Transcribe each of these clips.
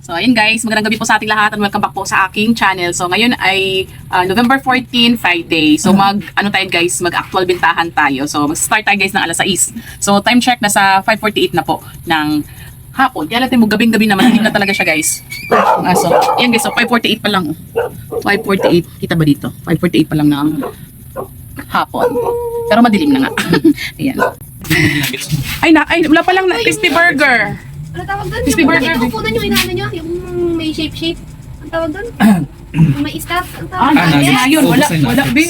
So, ayun guys, magandang gabi po sa ating lahat and welcome back po sa aking channel. So, ngayon ay ah, November 14, Friday. So, mag, ano tayo guys, mag-actual bintahan tayo. So, mag-start tayo guys ng alas 6. So, time check, nasa 5.48 na po ng hapon. Kaya natin mo, gabing-gabi naman, hindi na talaga siya guys. Ah, so, ayan guys, so 5.48 pa lang. 5.48, kita ba dito? 5.48 pa lang ng hapon. Pero madilim na nga. ayan. Ay, na, ay, wala pa lang na crispy burger. Ano tawag doon? Crispy Yung burger. inuupunan yung inaano nyo, yung may shape-shape. Ang tawag doon? yung may stop. Ang Ah, tawag na, doon? na, yun, wala, wala, be.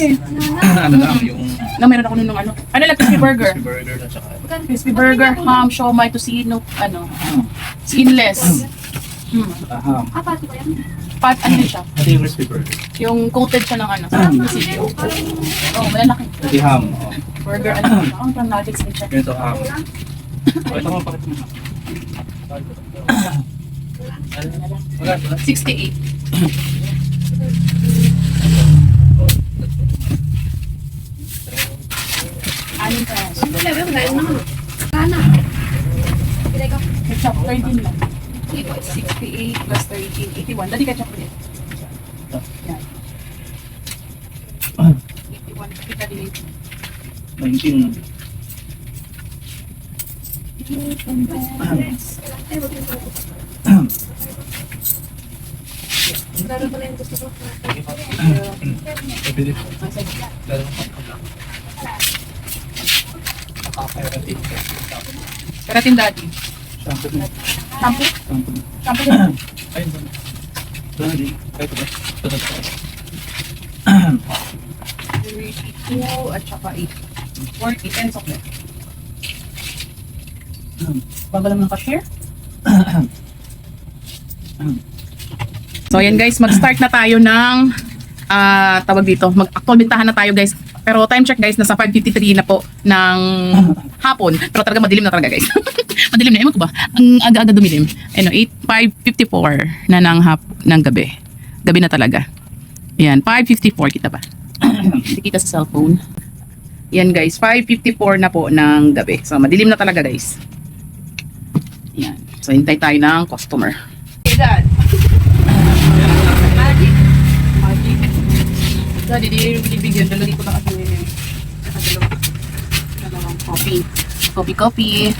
ano lang, yung Na meron ako nun ng ano. Ano lang, crispy burger. burger at saka Crispy burger, ham, siomay, tocino, ano, skinless. Hmm. aham. Ah, pato ba yan? Pat, ano siya? Ito yung crispy burger. Yung coated siya ng ano, Parang tocino. parang Oh, malalaki. Yung ham. Oh. Burger, ano siya? Ang oh, nuggets din siya. Ganito ham. Oh, ito mga pakit mo. 68. Ano ka? Sige, level na. Kana. Pilay ka. Ketchup, 13 lang. plus 13, 81. Dali ka, ketchup ulit. Yan. 81. Kita din 19. 19. Laro mo na yung gusto ko. Pabili po. Laro mo pa. Nakakarating. Karating dati. Shampoo. Shampoo? Shampoo. Shampoo. Ayun ba? Doon din. Kahit ba? Doon na tayo. 2 at saka 8. 4, 8, 10 socket. Bago lang ng cashier? So ayan guys, mag-start na tayo ng ah tawag dito, mag-actual bintahan na tayo guys. Pero time check guys, nasa 5.53 na po ng hapon. Pero talaga madilim na talaga guys. madilim na, ewan ko ba? Ang aga-aga dumilim. Ano, 8, 5.54 na ng, hap, ng gabi. Gabi na talaga. Yan, 5.54 kita ba? Hindi kita sa cellphone. Yan guys, 5.54 na po ng gabi. So, madilim na talaga guys. Yan. So, hintay tayo ng customer. Hey, Dad. Magic. Magic. Dad, hindi binibigyan. Dala dito na kasi yun. Saka dalawa. Dalawang coffee. Coffee, coffee.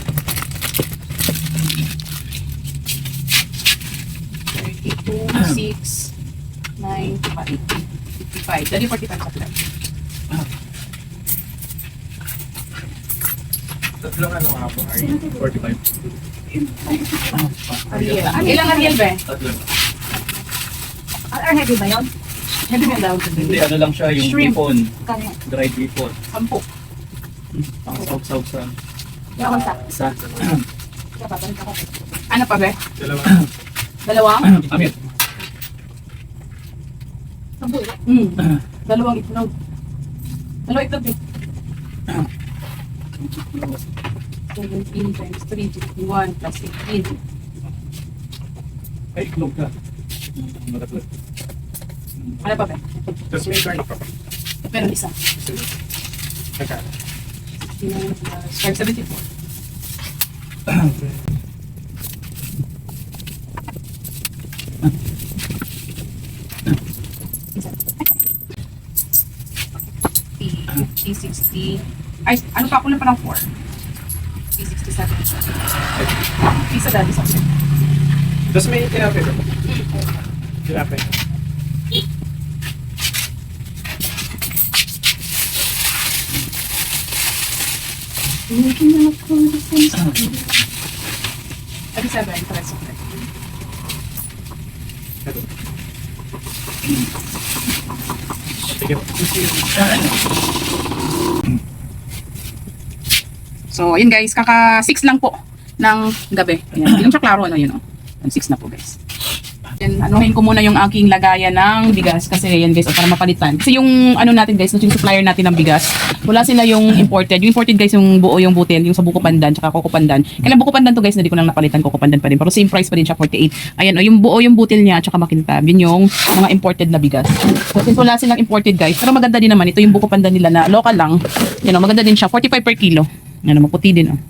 32, 6, 9, 55. Dali 45 sa plan. Tatlong ano nga po? You 45? Ariel. Ilang Ariel ba? Tatlong. Are heavy ba yun? Hindi ba daw? Hindi, ano lang siya, yung Shrimp. bipon. Kanya. Dried bipon. Sampo. Ang saw-saw sa Yakon sa. ako. Ano pa ba? Dalawa. Dalawang? Amit. Sampu. Hmm. Dalawang itlog. Dalawang itlog eh. 17 times 3, 51 plus 18. Ay, iklog ka. Ano pa ba? Tapos may garlic pa. Pero isa. Teka. 69 plus 574. Fifty, 60. Ay, ano pa ako lang pa ng 4? 67. Isa dati sa akin. Tapos may tinapay ba? Tinapay. Thirty seven, peso. Sige. So, ayun guys, kaka 6 lang po ng gabi. Ayan, hindi siya klaro, ano yun, oh. 6 na po guys. Yan, anuhin ko muna yung aking lagayan ng bigas kasi yan guys, oh, para mapalitan. Kasi yung ano natin guys, yung supplier natin ng bigas, wala sila yung imported. Yung imported guys, yung buo yung butil, yung sa buko pandan, tsaka koko pandan. Kailan buko pandan to guys, na di ko lang napalitan, koko pandan pa rin. Pero same price pa rin siya, 48. Ayan, oh, yung buo yung butil niya, tsaka makintab. Yun yung mga imported na bigas. So, since wala silang imported guys, pero maganda din naman, ito yung buko pandan nila na local lang. Yan, oh, maganda din siya, 45 per kilo. Yan, oh, maputi din, oh.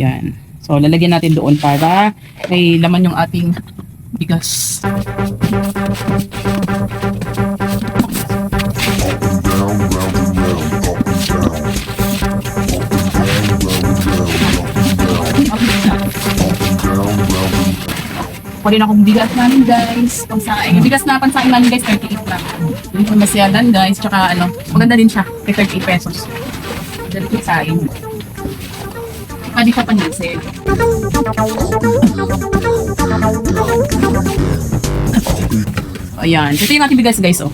Yan. So, lalagyan natin doon para may laman yung ating bigas. Pwede na akong bigas namin guys. Pansaing. Yung bigas na pansaing namin guys, 38 lang. Yung pang masyadan guys. Tsaka ano, maganda din siya. Kay 38 pesos. Dali ko saing. Tsaka di siya panilsin. Ayan. Ito yung ating bigas guys oh.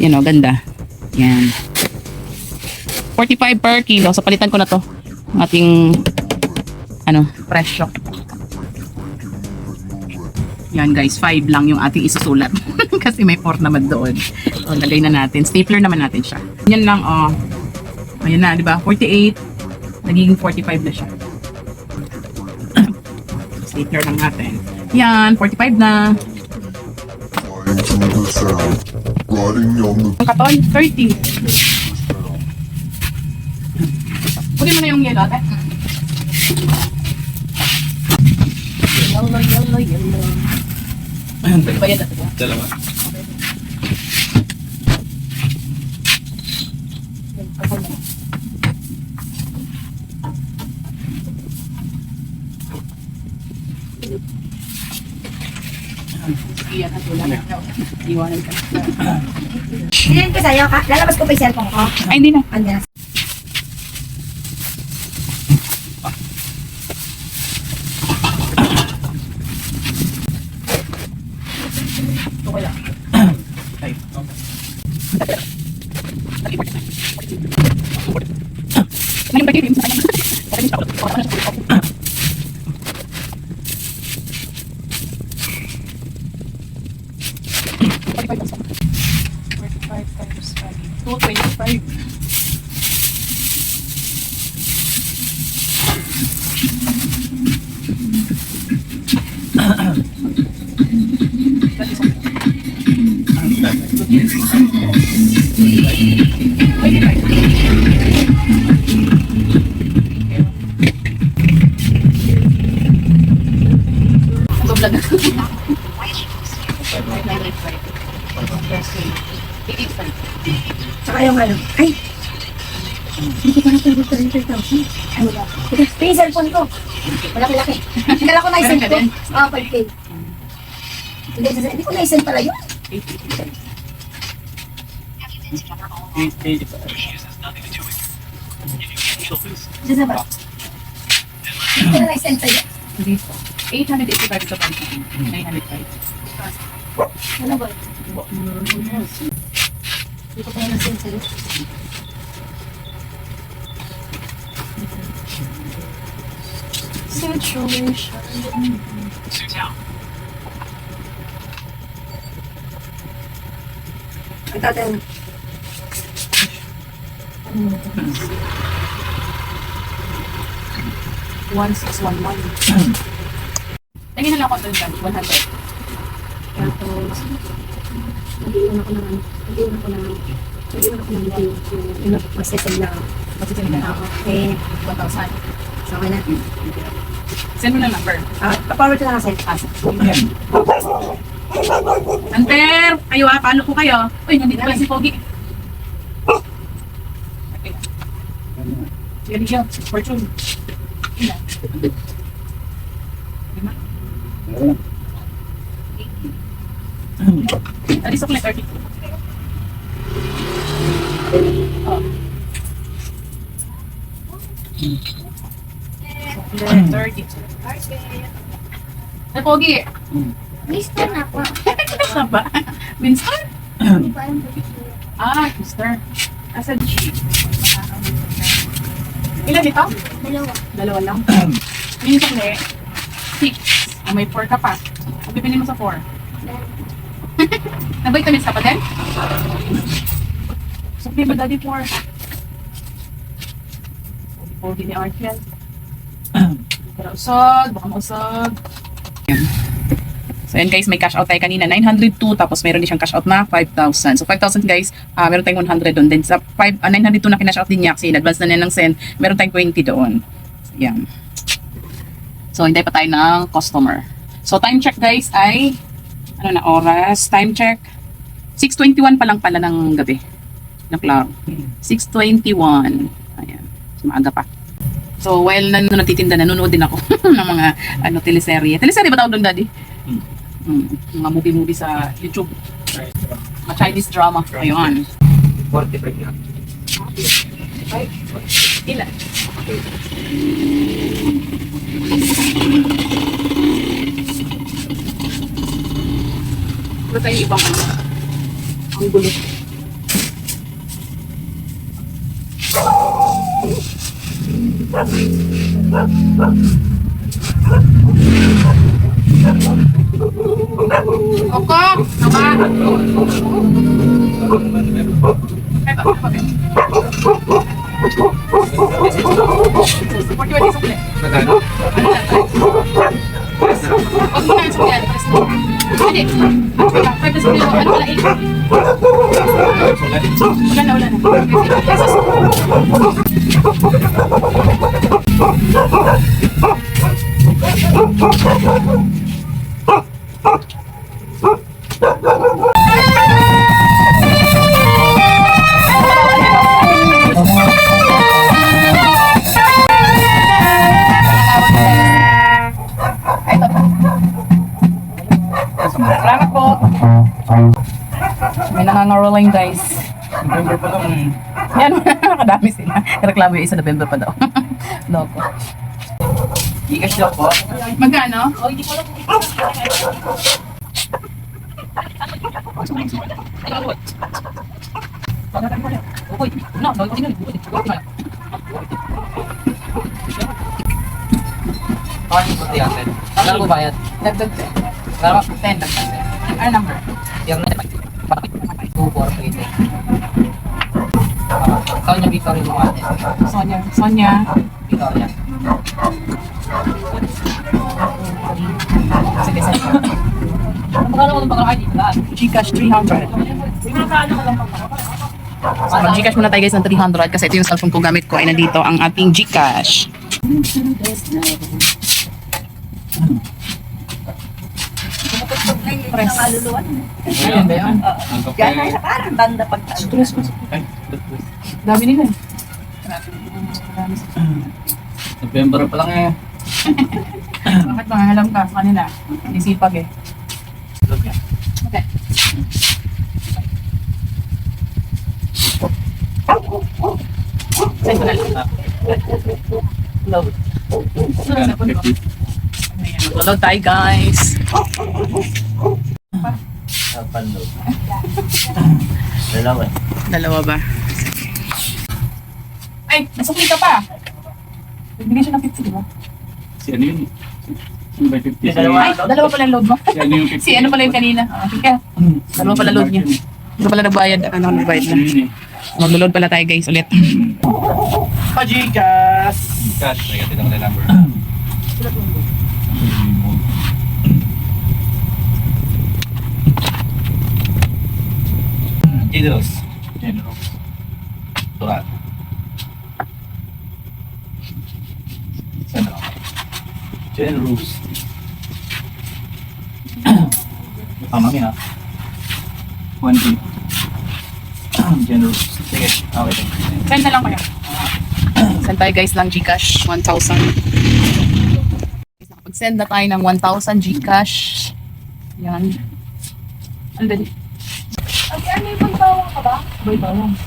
Yan oh, ganda. Yan. 45 per kilo. So palitan ko na to. Ang ating ano, presyo. Yan guys, 5 lang yung ating isusulat. Kasi may 4 naman doon. So, lagay na natin. Stapler naman natin siya. Yan lang, oh. Ayan na, di ba? 48. Nagiging 45 na siya. Stapler lang natin. Yan, 45 na. Ang katon, 30. Pwede mo na yung yellow, ate. Yellow, yellow, yellow. Yan, ate? Dalawa. Iyan, na. Iwanan ka. Sinend ko sa'yo, ka? lalabas ko pa yung cellphone ko. Ay, hindi na. Andyan life. Tsaka yung ano. Ay! Hindi ko pa na pwede 33,000. Ano ba? Ito, yung cellphone ko. Malaki-laki. Kala ko na-send ko. Oo, 5K. Hindi, hindi ko na-send pala yun. Diyan na ba? Hindi ko na na-send sa'yo. Dito. 885 sa pansa. 905. Ano ba? Hindi ko pa na na-send sa'yo. Situation. Ito, ito. One six one one. Tingin na lang ako doon dyan. 100. Tapos, nag-iwan ako ng, nag-iwan ako ng, nag-iwan ako ng video. Yung mag-session na, Masisinig na ako. okay, 1,000. so okay na. Send mo na number. Ah, pa-forward na kasi. Ah, Anter! Kayo ah, paano po kayo? Uy, nandito pala si Pogi. Okay. Sige, Bigyo. Fortune. Ilan? Lima? Alis ako na 30. Oh. Then 30. Ay, Pogi. Mister na ako. Ano ba? Winston? Ah, sister. Asa Ilan ito? Dalawa. Dalawa lang. Yung sukli, six. Ah, may four ka pa. Ang bibili mo sa four. Nag-vitamins ka pa din? Sukli ba daddy four? Pogi ni Archel. Pero usog, baka mausog. So yan guys, may cash out tayo kanina, 902, tapos meron din siyang cash out na 5,000. So 5,000 guys, ah meron tayong 100 doon. Then sa 5, ah, 902 na kinash out din niya kasi in-advance na niya ng send, meron tayong 20 doon. So, yan. So hintay pa tayo ng customer. So, time check guys ay, ano na oras? Time check. 6.21 pa lang pala ng gabi. Na klaro. 6.21. Ayan. So, maaga pa. So, while nan natitinda, nanonood din ako ng mga ano, teleserye. Teleserye ba tawag doon, Daddy? Hmm. Mga movie-movie sa YouTube. Mga Chinese drama. Ayun. 45 yan. Ilan? Wala tayong ibang ano. Ang gulo. Koko! Tama! Eto, eto, Support yung isang ulit. Magkano? Huwag mo na ang sukyan. Hindi. Five na sukyan. Ano eight? Wala na, wala na. Pesos. Salamat May nangangaroling guys. November pa lang eh. Yan, nakadami sila. Reklamo yung isa November pa daw. Loko. Gcash daw po. Magkano? Ano po yan, sir? Kailan po bayad? Dagdag 10. Kailan po? 10 dagdag 10. Ano number? 8. Saan yung Victory mo ate? Sonia. Sonia. Victoria. Sige, sige. Magkano ko ng pagkakain dito lahat? Gcash 300. So, mag-Gcash muna tayo guys ng 300 kasi ito yung cellphone ko gamit ko ay nandito ang ating Gcash. Press. Ayan ba kape. Yan ay parang banda pag Stress ko. Ay, Dami nila eh. November pa lang eh. Bakit mangangalam ka sa kanila? Isipag eh. Okay. Send ko na lang. Load. Magkano? 50? Ayan, mag-load tayo guys. Panload. Dalawa. Dalawa ba? Ay, nasukli ka pa. Nagbigay siya ng 50, di ba? Si ano yun? Ano ba yung 50? Si Ay, dalawa pala yung load mo. Si ano yung 50? si ano pala yung kanina. Ah, Tika, dalawa pala load niya. Hindi pala nagbayad. Ano nagbayad na. Ano yun eh? Mag-load pala tayo guys ulit. Pajikas! Cash, may gatin ako na number. Generous. Generous. Turat. Ano? Generous. Ah, mami ha. One day. Generous. Sige, okay. Send na lang kayo. Send tayo guys ng Gcash. 1,000. Nakapag-send na tayo ng 1,000 Gcash. Yan. Ano ba? Ay, ano yung pagbawang ka ba? Boy, bawang.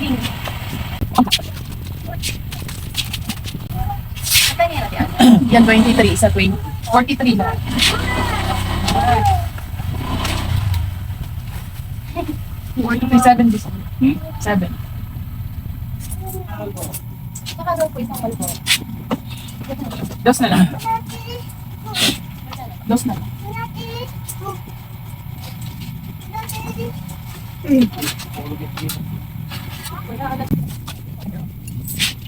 Din. Yan, 23. Isa 20. 43 na. Forty-three, seven this one. Hmm? Seven. Saka daw po isang kalbo. Dos na lang. Dos na lang.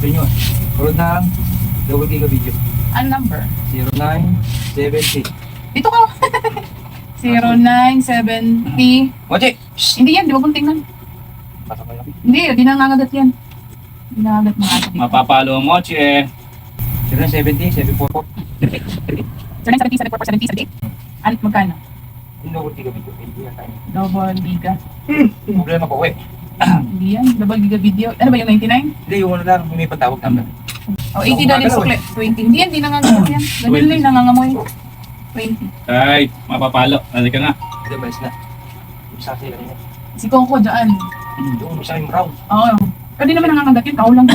Pinyo. Kurot na double giga video. Ano number? 0970. Dito ka. 0970. Mochi! Shh, hindi yan, di ba kung tingnan? Hindi, di nangangagat yan. Hinahagat mga aso dito. Mapapalo ang moche. Sino 70, 74 po. Sir, 70, 74, 70, 78? Ano, magkano? Hindi ko tiga video. Hindi yan tayo. Double giga. Problema ko eh. Hindi yan. Double giga video. Ano ba yung 99? Hindi, yung ano lang, may patawag number. O, 80 daw din sukle. 20. Hindi yan, di nangangamoy yan. Ganyan lang, nangangamoy. 20. Ay, mapapalo. Halika na. Hindi, malis na. Isa sila niya. Si Coco dyan. Doon, isa yung round. Oo. Pero di naman nangangagat yun. Tao lang.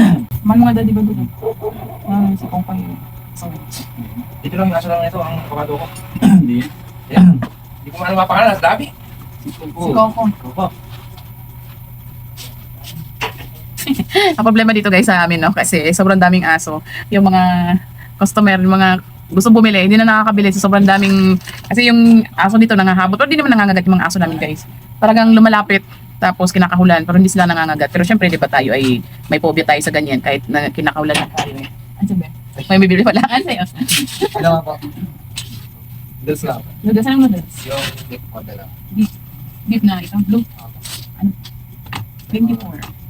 Man mga daddy ba doon? Ah, si Coco yun. So, Dito lang, nasa lang ito ang kabado ko. Hindi. Yan. Hindi ko maano mapakalan, sa dami. si Coco. Opo. Ang problema dito guys sa amin, no? Kasi sobrang daming aso. Yung mga customer, yung mga gusto bumili, hindi na nakakabili. So, sobrang daming, kasi yung aso dito nangahabot. Pero di naman nangangagat yung mga aso namin guys. Talagang lumalapit, tapos kinakahulan, pero hindi sila nangangagat. Pero syempre, di ba tayo ay may phobia tayo sa ganyan, kahit na kinakahulan na tayo eh. Ano? May bibili pala. Ano sa'yo? Dalawa po. Noodles lang. Noodles, anong noodles? Yung dip mo dalawa. Beef na, isang blue. Ano? 24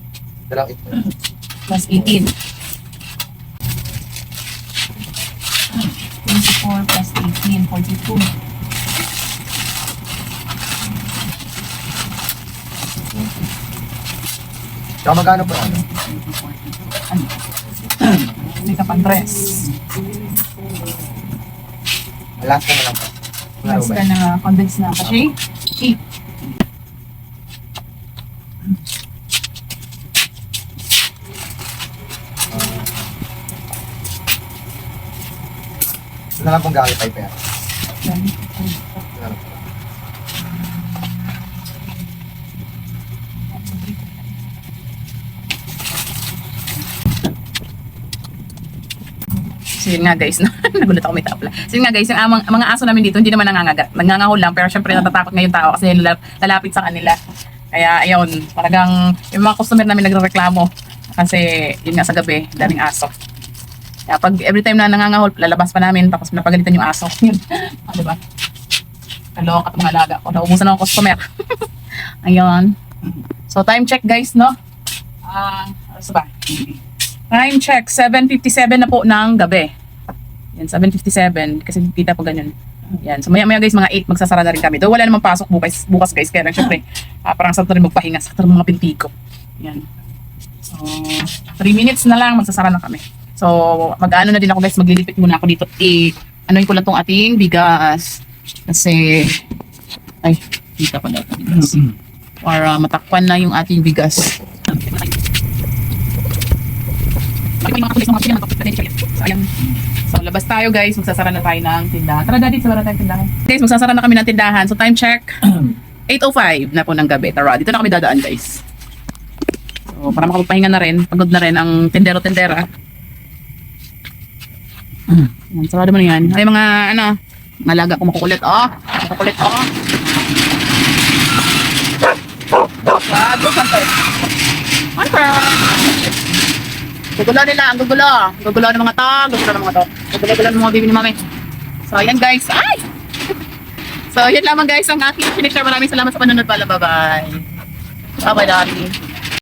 Dalang ito. Plus 18. 24 plus 18, 42. Tsaka magkano po ano? Ano? Hindi ka pang-dress. Last na lang po. Last ka na convince na. Kasi, 8. Na lang pong gamit tayo pera. So nga guys, nagulat ako may tapla. So nga guys, yung amang, mga aso namin dito, hindi naman nangangagat. Nangangahol lang, pero syempre natatakot ngayon tao kasi lala- lalapit sa kanila. Kaya ayun, talagang yung mga customer namin nagreklamo kasi yun nga sa gabi, daming aso. Kaya pag every time na nangangahol, lalabas pa namin tapos napagalitan yung aso. Yun. ah, diba? Kalong at mga ko. Naubusan ako customer. ayun. So time check guys, no? Ah, ano ba? Time check, 7.57 na po ng gabi. Yan, 7.57 kasi kita po ganyan. Yan, so maya maya guys, mga 8 magsasara na rin kami. Though wala namang pasok bukas, bukas guys, kaya lang syempre, ah, parang sa rin magpahinga sa mga pintiko. Yan. So, 3 minutes na lang, magsasara na kami. So, mag-ano na din ako guys, maglilipit muna ako dito. I, anuin ko lang tong ating bigas. Kasi, ay, kita pa daw. bigas. Para matakpan na yung ating bigas. So, labas tayo guys. Magsasara na tayo ng tindahan. Tara daddy, sara tayo ng tindahan. Guys, magsasara na kami ng tindahan. So, time check. 8.05 na po ng gabi. Tara, dito na kami dadaan guys. So, para makapagpahinga na rin. Pagod na rin ang tendero-tendera. Yan, sarado mo na yan. Ay, mga ano, mga ko makukulit. Oh, makukulit. Oh. Bago, sante. Sante. Gugulo nila, ang gugulo. Gugulo ng mga to, gugulo ng mga to. Gugulo-gulo ng mga bibi ni mami. So, ayan guys. Ay! So, yun lamang guys ang aking sinishare. Maraming salamat sa panonood pala. Bye-bye. Bye-bye, Daddy.